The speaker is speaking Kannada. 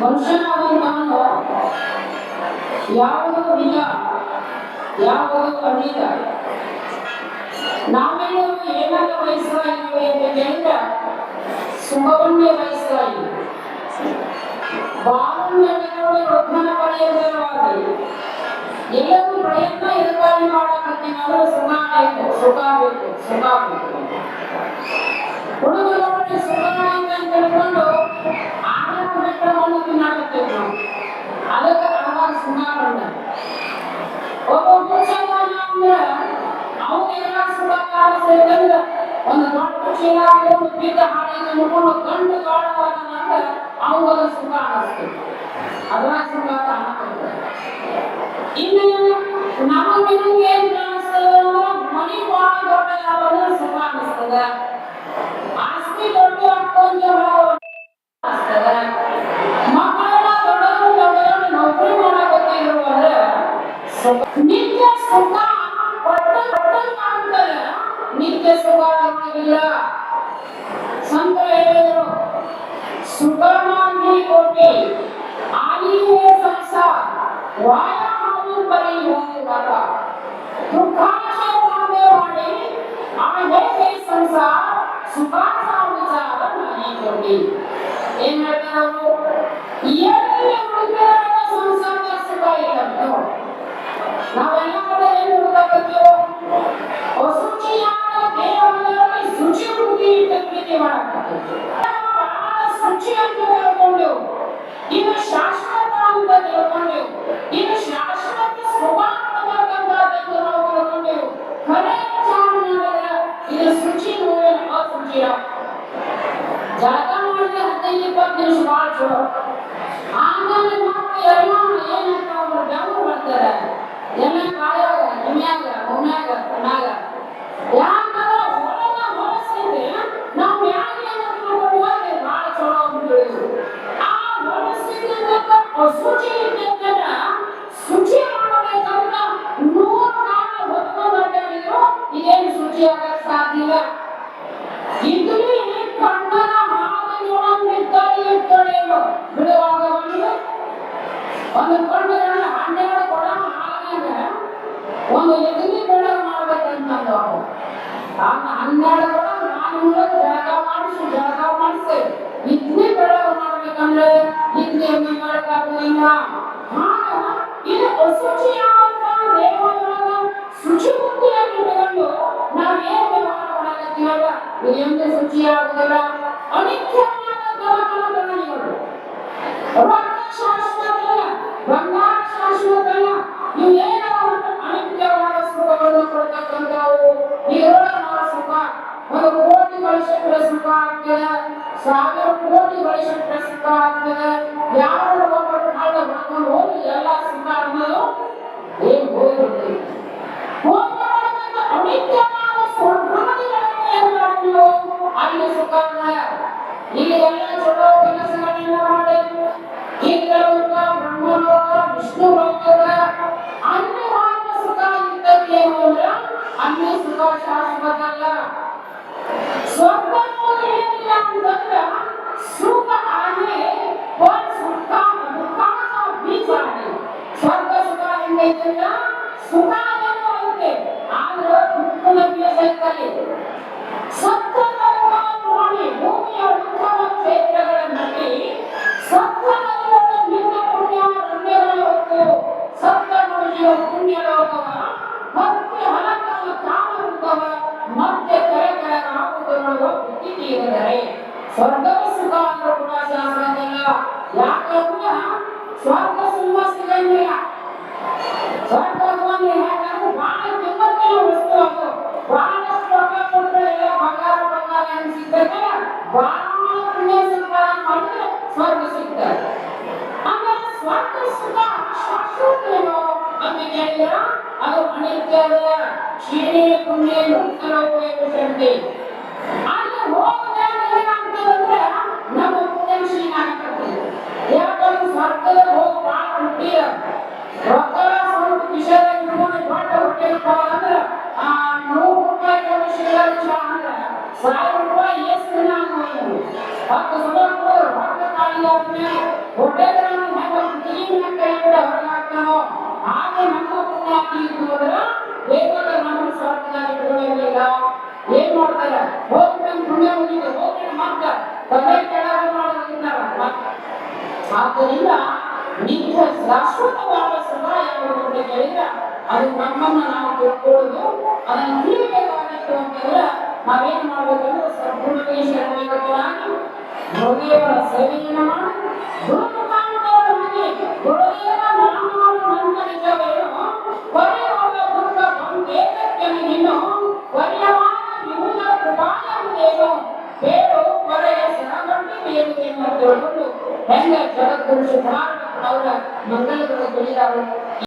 ಮನುಷ್ಯನಾದಂತವನು ಯಾವುದು ಇಲ್ಲ, ಯಾವುದು ಅನಿಜ ನಾವೆಲ್ಲರೂ ಏನನ್ನ ವಹಿಸ್ತಾ ಇದ್ದೀವಿ ಅಂತ ಕೇಳಿದ್ರೆ ಸುಖವನ್ನೇ ವಹಿಸ್ತಾ ಇದ್ದೀವಿ. ರೊಕ್ಕನ ಪಡೆಯುವುದರವಾಗಿ ಎಲ್ಲರೂ ಪ್ರಯತ್ನ ಇದಕ್ಕಾಗಿ ಮಾಡಕತ್ತೀವಿ ಅಂದ್ರೆ ಸುಖ ಬೇಕು ಸುಖ ಬೇಕು, ಸುಖ ಸುಖ ಅಂತ ಆಹಾರ ಅದಕ್ಕೆ ಅವಾಗ ಬಂದ ಒಬ್ಬ ಪುರುಷನ ಅಂದ್ರೆ ಅವನಿಗೆಲ್ಲ ಸುಖ ಕಾಣಿಸ್ತೈತಂದ್ರೆ ಒಂದು ದೊಡ್ಡ ಚೀಲ ಹಾಕೊಂಡು ಬಿದ್ದ ಹಾಡಿಗೆ ಮುಟ್ಕೊಂಡು ಗಂಡು ಗಾಢವಾದ ನಂತರ ಅವಾಗ ಸುಖ ಅನಿಸ್ತೈತಿ ಅದರ ಇನ್ನು ನಮಗೆ ಏನ್ ಕಾಣಿಸ್ತದೆ ಅಂದ್ರೆ ಮನಿ ಬಹಳ ದೊಡ್ಡ ಆಸ್ತಿ ದೊಡ್ಡ ಹಾಕೊಂಡ್ರೆ ನಿತ್ಯ ಸುಖ ಒಟ್ಟು ಒಟ್ಟು ಕಾಣ್ತದೆ ನಿತ್ಯ ಸುಖ ನಮಗಿಲ್ಲ ಸಂತ ಹೇಳಿದರು ಸುಖಮಾಗಿ ಕೋಟಿ ಆಲಿಯೇ ಸಂಸಾರ ವಾಯ ಹಾವು ಬರೀ ಹೋಗುವಾಗ ದುಃಖಾಶಯ ಒಂದೇ ಮಾಡಿ ಆ ಹೇಗೆ ಸಂಸಾರ ಸುಖಾಸ ವಿಚಾರ ನಾನೇ ಕೊಡಿ ಏನ್ ಹೇಳ್ತಾರೆ ಅವರು ಪ್ರೀತಿ ಮಾಡಬೇಕು ಶುಚಿ ಅಂತ ತಿಳ್ಕೊಂಡೆವು ಇದು ಶಾಶ್ವತ ಅಂತ ತಿಳ್ಕೊಂಡೆವು ಇದು ಶಾಶ್ವತ ಅನ್ನತಕ್ಕಂಥದ್ದನ್ನು ನಾವು ತಿಳ್ಕೊಂಡೆವು ಮನೆ ವಿಚಾರ ಮಾಡಿದ್ರೆ ಶುಚಿ ಅಶುಚಿಯ ಜಳಕ ಮಾಡಿದ್ರೆ ಹದಿನೈದು, ಇಪ್ಪತ್ತು ಆಮೇಲೆ ಮತ್ತೆ ಎಲ್ಲ ಏನಂತ ಅವ್ರು ಬೆವರು ಬರ್ತಾರೆ ಎಲ್ಲ ಕಾಯಾಗ ನಿಮ್ಯಾಗ ಒಮ್ಮ್ಯಾಗ ಕಣ್ಣಾಗ. ಒಂದು ಕಣ್ಣುಗಳನ್ನ ಹನ್ನೆರಡು ಕೊಡ ಹಾಲಿನಾಗ ಒಂದು ಎದುರಿ ಬೆಳಗ್ಗೆ ಮಾಡ್ಬೇಕಂತಂದು ಆಗ ಹನ್ನೆರಡು ಕೊಡ ನಾನ್ನೂರ ಜಳಕ ಮಾಡಿಸಿ ಜಳಕ ಮಾಡಿಸಿ, ಇದ್ನೇ ಬೆಳಗ್ಗೆ ಮಾಡ್ಬೇಕಂದ್ರೆ ಬೆಳಗಾಗುವುದಿಲ್ಲ ಆಗ ಇದು ಅಶುಚಿಯಾದ ದೇವರೊಳಗ ಶುಚಿ ಬುದ್ಧಿಯಾಗಿ ಇಟ್ಟುಕೊಂಡು ನಾವು ಏನು ವ್ಯವಹಾರ ಮಾಡಕತ್ತೀವಲ್ಲ ಇದು ಎಂದೂ ಶುಚಿಯಾಗುವುದಿಲ್ಲ ಅನಿತ್ಯವಾದ ಗಮನಿಗಳು ರೊಕ್ಕ ಶಾಶ್ವತಲ್ಲ ಬಂಗಾರ ಶಾಶ್ವತಲ್ಲ ಇವು ಏನವ ಅನಿತ್ಯವಾದ ಸುಖವನ್ನು ಕೊಡ್ತಕ್ಕಂಥವು ಇದರೊಳಗ ಸುಖ, ಒಂದು ಕೋಟಿ ಗಳಿಸಿದ್ರೆ ಸುಖ ಆಗ್ತದೆ. ಸಾವಿರ ಕೋಟಿ ಗಳಿಸಿದ್ರೆ ಸುಖ ಆಗ್ತದೆ. ಯಾರು ಇಲ್ಲಿ ಎಲ್ಲ ಚಲೋ ಕೆಲಸಗಳನ್ನ ಮಾಡಿ ಇಂದ್ರಲೋಕ ಬ್ರಹ್ಮಲೋಕ ವಿಷ್ಣು ಲೋಕದ ಅನ್ಯವಾದ ಸುಖ ಇದ್ದದ್ದು ಏನು ಅಂದ್ರೆ ಅಲ್ಲಿ ಸುಖ ಶಾಶ್ವತ ಅಲ್ಲ ಸ್ವರ್ಗ ಅನ್ನೋದು ಏನಿಲ್ಲ ಅಂತಂದ್ರೆ ಸುಖ ಆಗಿ ಒಂದು ಸುಖ ದುಃಖಾನ ಬೀಜ ಆಗಿ ಸ್ವರ್ಗ ಸುಖ ಹೆಂಗೈತಿಲ್ಲ ಸುಖ ಏನೋ ಐತೆ ಆದ್ರೆ ದುಃಖದ ಬೀಜ ಐತಲ್ಲಿ ಸತ್ಯದಲ್ಲ ನೋಡಿ ಭೂಮಿಯ ಉತ್ತಮ ಕ್ಷೇತ್ರಗಳನ್ನಲ್ಲಿ ಸತ್ಯದಲ್ಲ ನಿನ್ನ ಪುಣ್ಯ ರಮ್ಯಗಳ ಹೊತ್ತು ಸತ್ಯ ನುಡಿಯುವ ಪುಣ್ಯ ಲೋಕವ ಮತ್ತೆ ಹಲಕವ ಕಾಮರುತ್ತವ ಮತ್ತೆ ಕರೆ ಆಗುವುದರೊಳಗ ಬುದ್ಧಿ ತೀರಿದರೆ ಸ್ವರ್ಗವ ಸುಖ ಅಂದ್ರೂ ಕೂಡ ಶಾಸ್ತ್ರದಲ್ಲ ಯಾಕಂದ್ರೆ ಸ್ವರ್ಗ ಸುಮ್ಮ ಸಿಗಂಗಿಲ್ಲ ಸ್ವರ್ಗ ಒಂದು ಅಂತ ಕೇಳಿದ್ರ ಅದು ಅನಿತ್ಯದ ಕ್ಷೀಣೆ ಪುಣ್ಯ ಮುಕ್ತರ ಉಪಯೋಗಿಸಂತೆ ಅಲ್ಲಿ ಹೋಗದಾಗ ಏನಾಗ್ತದಂದ್ರೆ ನಮ್ಮ ಪುಣ್ಯ ಕ್ಷೀಣ ಆಗ್ತದೆ ಯಾಕಂದ್ರೆ ಸ್ವರ್ಗದ ಹೋಗಿ ಭಾಳ ಮುಟ್ಟಿಯ ರೊಕ್ಕ ಸ್ವಲ್ಪ ಆ ಸಾವಿರ ರೂಪಾಯಿ ಎಷ್ಟು ಆದ್ಮೇಲೆ ನೀರಿನ ಕೈಯಿಂದ ಹೊರಗಾಕ್ತಾನೋ ಹಾಗೆ ನಮ್ಮ ಪುಣ್ಯ ತೀರ್ತು ಹೋದ್ರ ದೇವರ ಮಾಡ್ತಾರೆ ಹೋಗ್ಬಿಟ್ಟು ಪುಣ್ಯ ಮುಗಿದು ಹೋಗ್ಬಿಟ್ಟು ಮತ್ತ ತಲೆ ಕೆಳಗೆ ಮಾಡೋದಿಲ್ಲ ಆದ್ದರಿಂದ ನಿತ್ಯ ಶಾಶ್ವತವಾದ ಸದಾ ಯಾವುದು ಅಂತ ಕೇಳಿದ್ರೆ ಅದು ನಮ್ಮನ್ನ ನಾವು ತಿಳ್ಕೊಳ್ಳೋದು ಅದನ್ನು ತಿಳಿಬೇಕಾಗಿತ್ತು ಅಂತಂದ್ರೆ ನಾವೇನ್ ಮಾಡ್ಬೇಕಂದ್ರೆ ಸಂಪೂರ್ಣವಾಗಿ ಶರಣಾಗತರಾಗಿ ಗುರುದೇವರ ಸೇವೆಯನ್ನು ಮಾಡಿ ಅಂತ ತಿಳ್ಕೊಂಡು ಹೆಂಗ ಜಗದ್ಗುರು ಸಿದ್ಧಾರ್ಥ ಅವರ ಮಂಗಲಗಳು ಬೆಳೆದಾವೆ